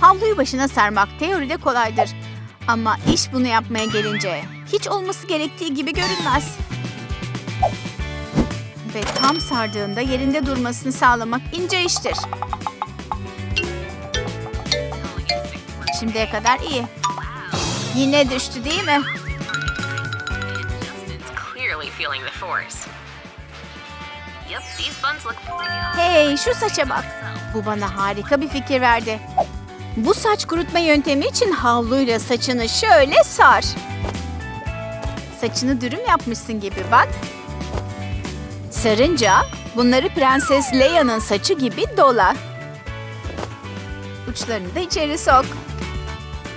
Havluyu başına sarmak teoride kolaydır. Ama iş bunu yapmaya gelince hiç olması gerektiği gibi görünmez. Ve tam sardığında yerinde durmasını sağlamak ince iştir. Şimdiye kadar iyi. Yine düştü değil mi? Hey şu saça bak. Bu bana harika bir fikir verdi. Bu saç kurutma yöntemi için havluyla saçını şöyle sar. Saçını dürüm yapmışsın gibi bak. Sarınca bunları Prenses Leia'nın saçı gibi dola. Uçlarını da içeri sok.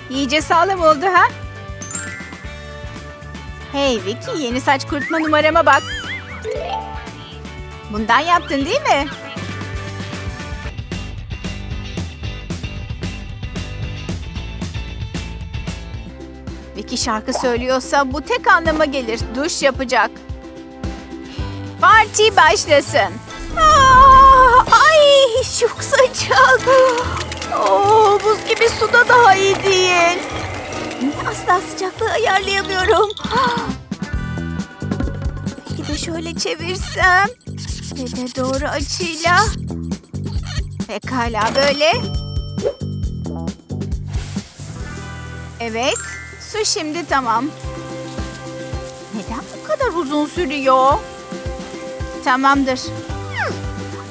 İyice sağlam oldu ha? Hey Vicky yeni saç kurutma numarama bak. Bundan yaptın değil mi? Vicky şarkı söylüyorsa bu tek anlama gelir. Duş yapacak. Parti başlasın. Aa, ay çok sıcak. Oo, buz gibi suda daha iyi değil. Asla sıcaklığı ayarlayamıyorum. Belki de şöyle çevirsem. Ve de doğru açıyla. Pekala böyle. Evet. Su şimdi tamam. Neden bu kadar uzun sürüyor? Tamamdır.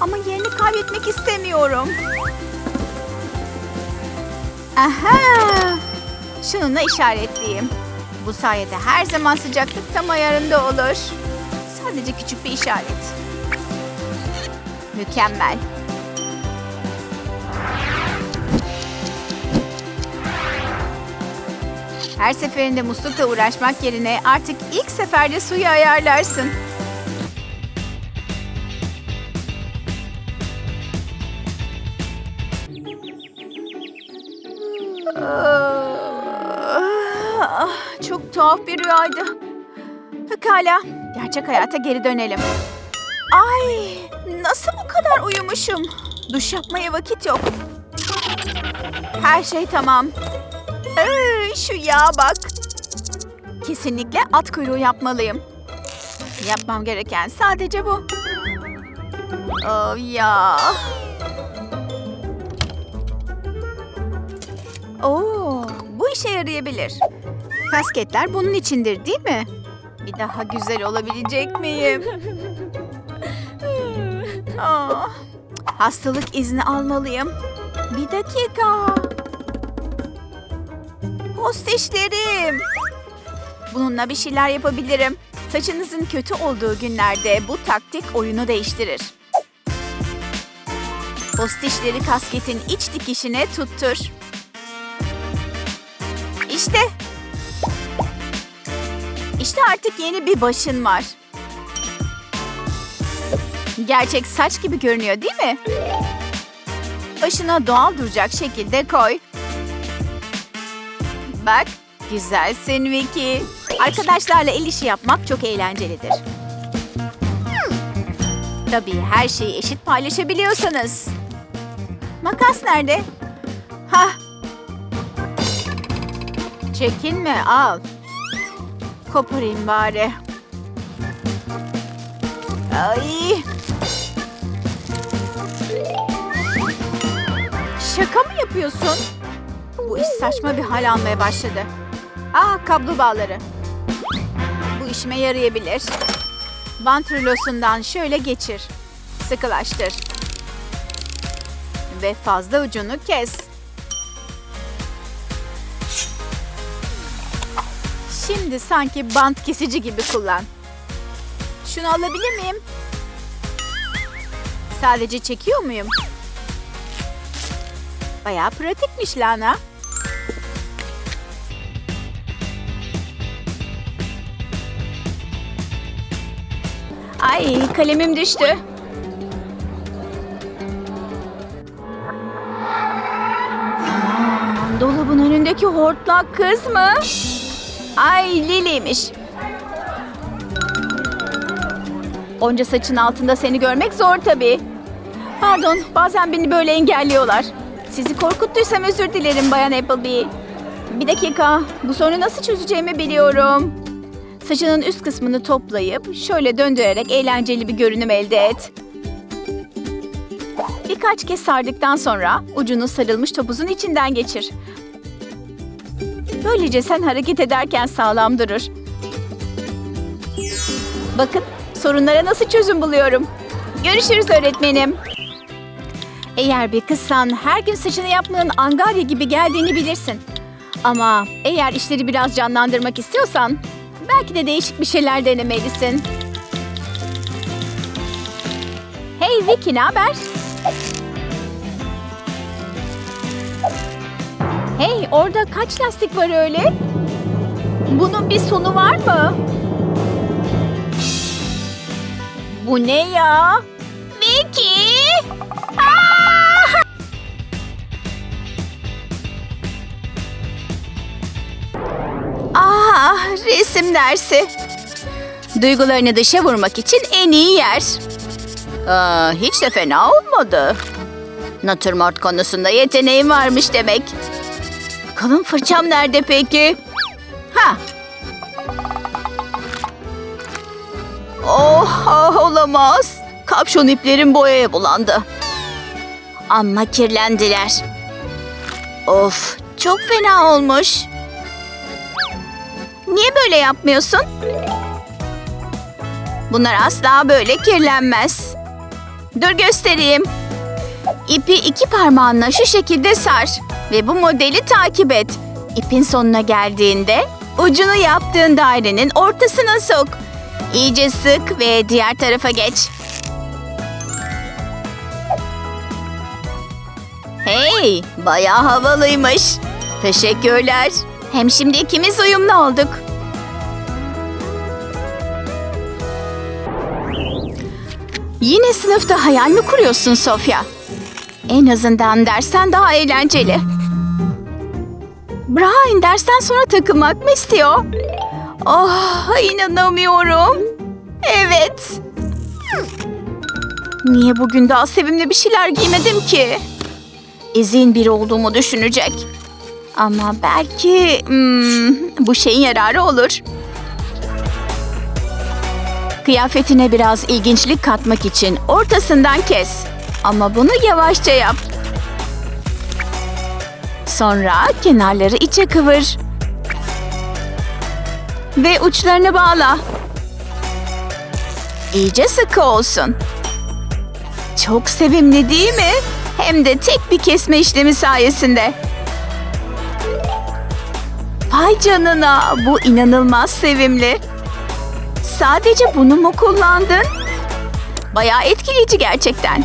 Ama yerini kaybetmek istemiyorum. Aha! Şununla işaretleyeyim. Bu sayede her zaman sıcaklık tam ayarında olur. Sadece küçük bir işaret. Mükemmel. Her seferinde muslukla uğraşmak yerine artık ilk seferde suyu ayarlarsın. Ah, Çok tuhaf bir rüyaydı. Pekala, gerçek hayata geri dönelim. Ay, nasıl bu kadar uyumuşum? Duş yapmaya vakit yok. Her şey tamam. Ee, şu yağa bak. Kesinlikle at kuyruğu yapmalıyım. Yapmam gereken sadece bu. Oh ya. Oo, bu işe yarayabilir. Kasketler bunun içindir değil mi? Bir daha güzel olabilecek miyim? Aa, hastalık izni almalıyım. Bir dakika. Postişlerim. Bununla bir şeyler yapabilirim. Saçınızın kötü olduğu günlerde bu taktik oyunu değiştirir. Postişleri kasketin iç dikişine tuttur. İşte. İşte artık yeni bir başın var. Gerçek saç gibi görünüyor değil mi? Başına doğal duracak şekilde koy. Bak, güzelsin Vicky. Arkadaşlarla el işi yapmak çok eğlencelidir. Tabii her şeyi eşit paylaşabiliyorsanız. Makas nerede? Hah. Çekinme, al. Koparayım bari. Ay. Şaka mı yapıyorsun? Bu iş saçma bir hal almaya başladı. Aa kablo bağları. Bu işime yarayabilir. Bant rulosundan şöyle geçir. Sıkılaştır. Ve fazla ucunu kes. Şimdi sanki bant kesici gibi kullan. Şunu alabilir miyim? Sadece çekiyor muyum? Bayağı pratikmiş Lana. Ay kalemim düştü. Dolabın önündeki hortlak kız mı? Ay Lili'ymiş. Onca saçın altında seni görmek zor tabii. Pardon, bazen beni böyle engelliyorlar. Sizi korkuttuysam özür dilerim Bayan Applebee. Bir dakika. Bu sorunu nasıl çözeceğimi biliyorum. Saçının üst kısmını toplayıp şöyle döndürerek eğlenceli bir görünüm elde et. Birkaç kez sardıktan sonra ucunu sarılmış topuzun içinden geçir. Böylece sen hareket ederken sağlam durur. Bakın sorunlara nasıl çözüm buluyorum. Görüşürüz öğretmenim. Eğer bir kızsan her gün saçını yapmanın angarya gibi geldiğini bilirsin. Ama eğer işleri biraz canlandırmak istiyorsan belki de değişik bir şeyler denemelisin. Hey Vicky ne haber? Hey orada kaç lastik var öyle? Bunun bir sonu var mı? Bu ne ya? Vicky! Resim dersi. Duygularını dışa vurmak için en iyi yer. Aa, hiç de fena olmadı. Natürmort konusunda yeteneğim varmış demek. Kalın fırçam nerede peki? Ha. Oh, ah, olamaz. Kapşon iplerim boyaya bulandı. Amma kirlendiler. Of, çok fena olmuş. Niye böyle yapmıyorsun? Bunlar asla böyle kirlenmez. Dur göstereyim. İpi iki parmağınla şu şekilde sar ve bu modeli takip et. İpin sonuna geldiğinde ucunu yaptığın dairenin ortasına sok. İyice sık ve diğer tarafa geç. Hey, bayağı havalıymış. Teşekkürler. Hem şimdi ikimiz uyumlu olduk. Yine sınıfta hayal mi kuruyorsun Sofya? En azından dersten daha eğlenceli. Brian dersten sonra takılmak mı istiyor? Oh, inanamıyorum. Evet. Niye bugün daha sevimli bir şeyler giymedim ki? Ezin biri olduğumu düşünecek. Ama belki hmm, bu şeyin yararı olur. Kıyafetine biraz ilginçlik katmak için ortasından kes. Ama bunu yavaşça yap. Sonra kenarları içe kıvır. Ve uçlarını bağla. İyice sıkı olsun. Çok sevimli değil mi? Hem de tek bir kesme işlemi sayesinde. Vay canına, bu inanılmaz sevimli. Sadece bunu mu kullandın? Bayağı etkileyici gerçekten.